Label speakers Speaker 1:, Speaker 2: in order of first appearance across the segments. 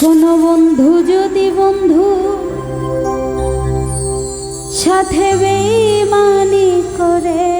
Speaker 1: কোনো বন্ধু যদি বন্ধু সাথে বেইমানি করে।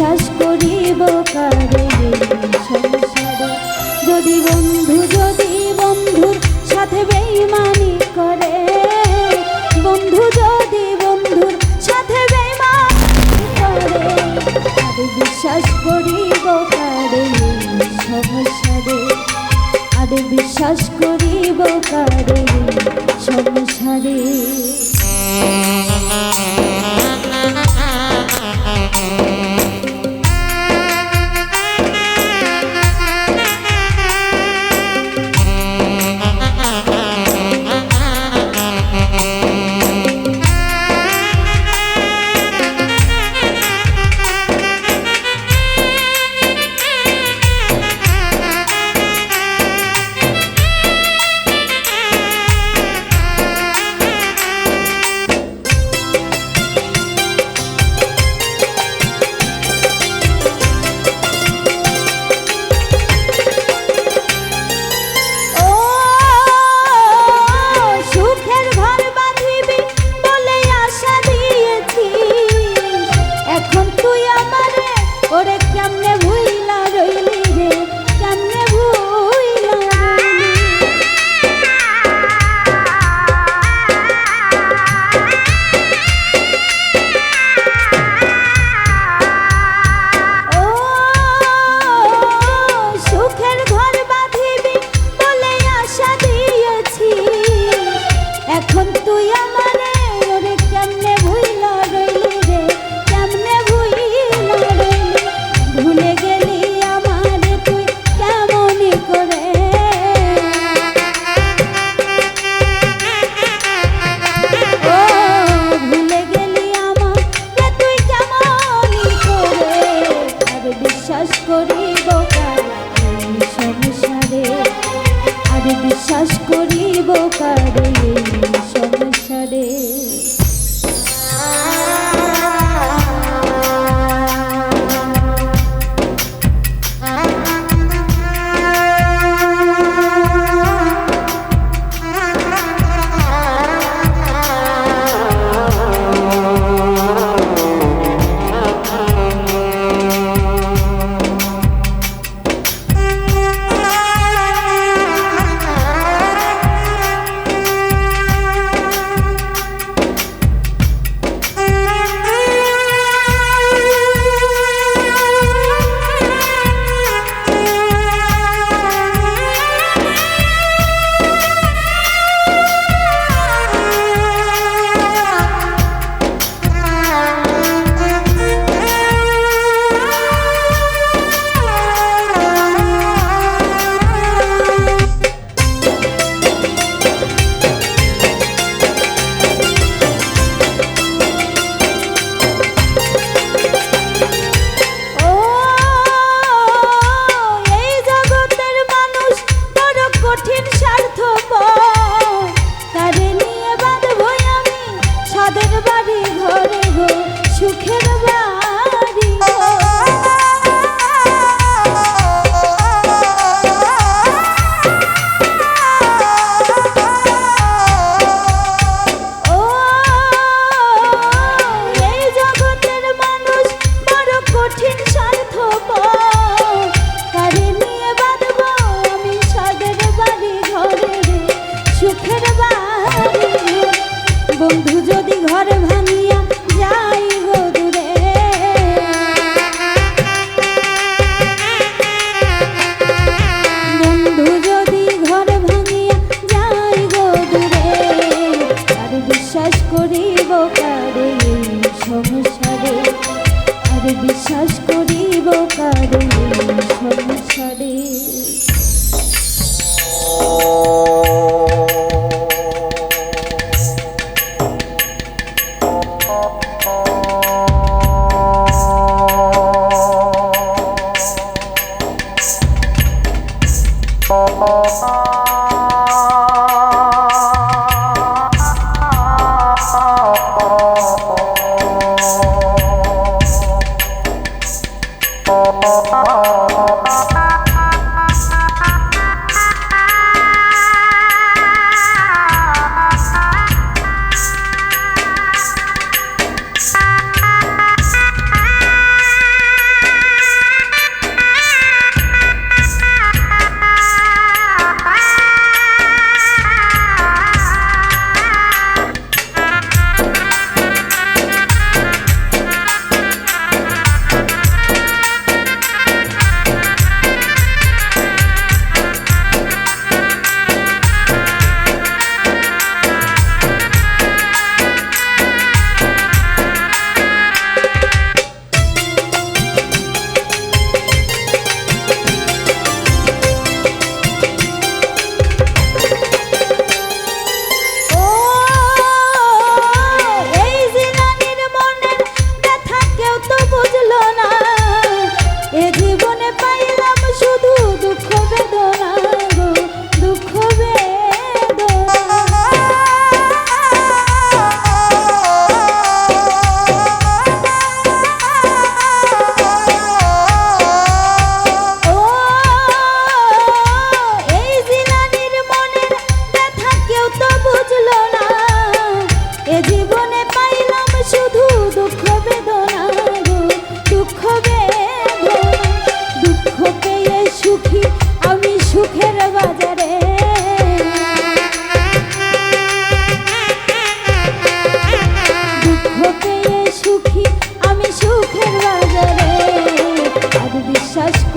Speaker 1: বিশ্বাস করিব কারে? সংসারে যদি বন্ধু, যদি বন্ধুর সাথে বেইমানি করে, বন্ধু, যদি বন্ধুর সাথে বেইমানি করে তারে বিশ্বাস করিব কারে? সংসারে আদি বিশ্বাস করিব কারে? छोड़ी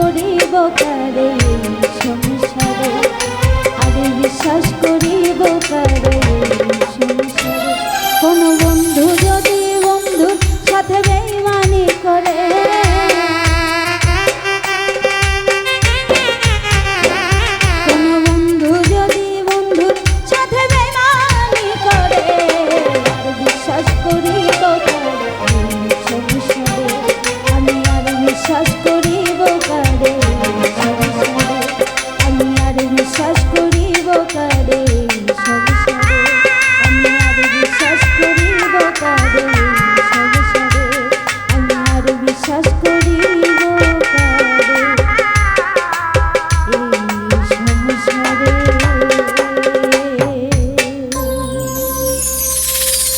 Speaker 1: করিব কারে?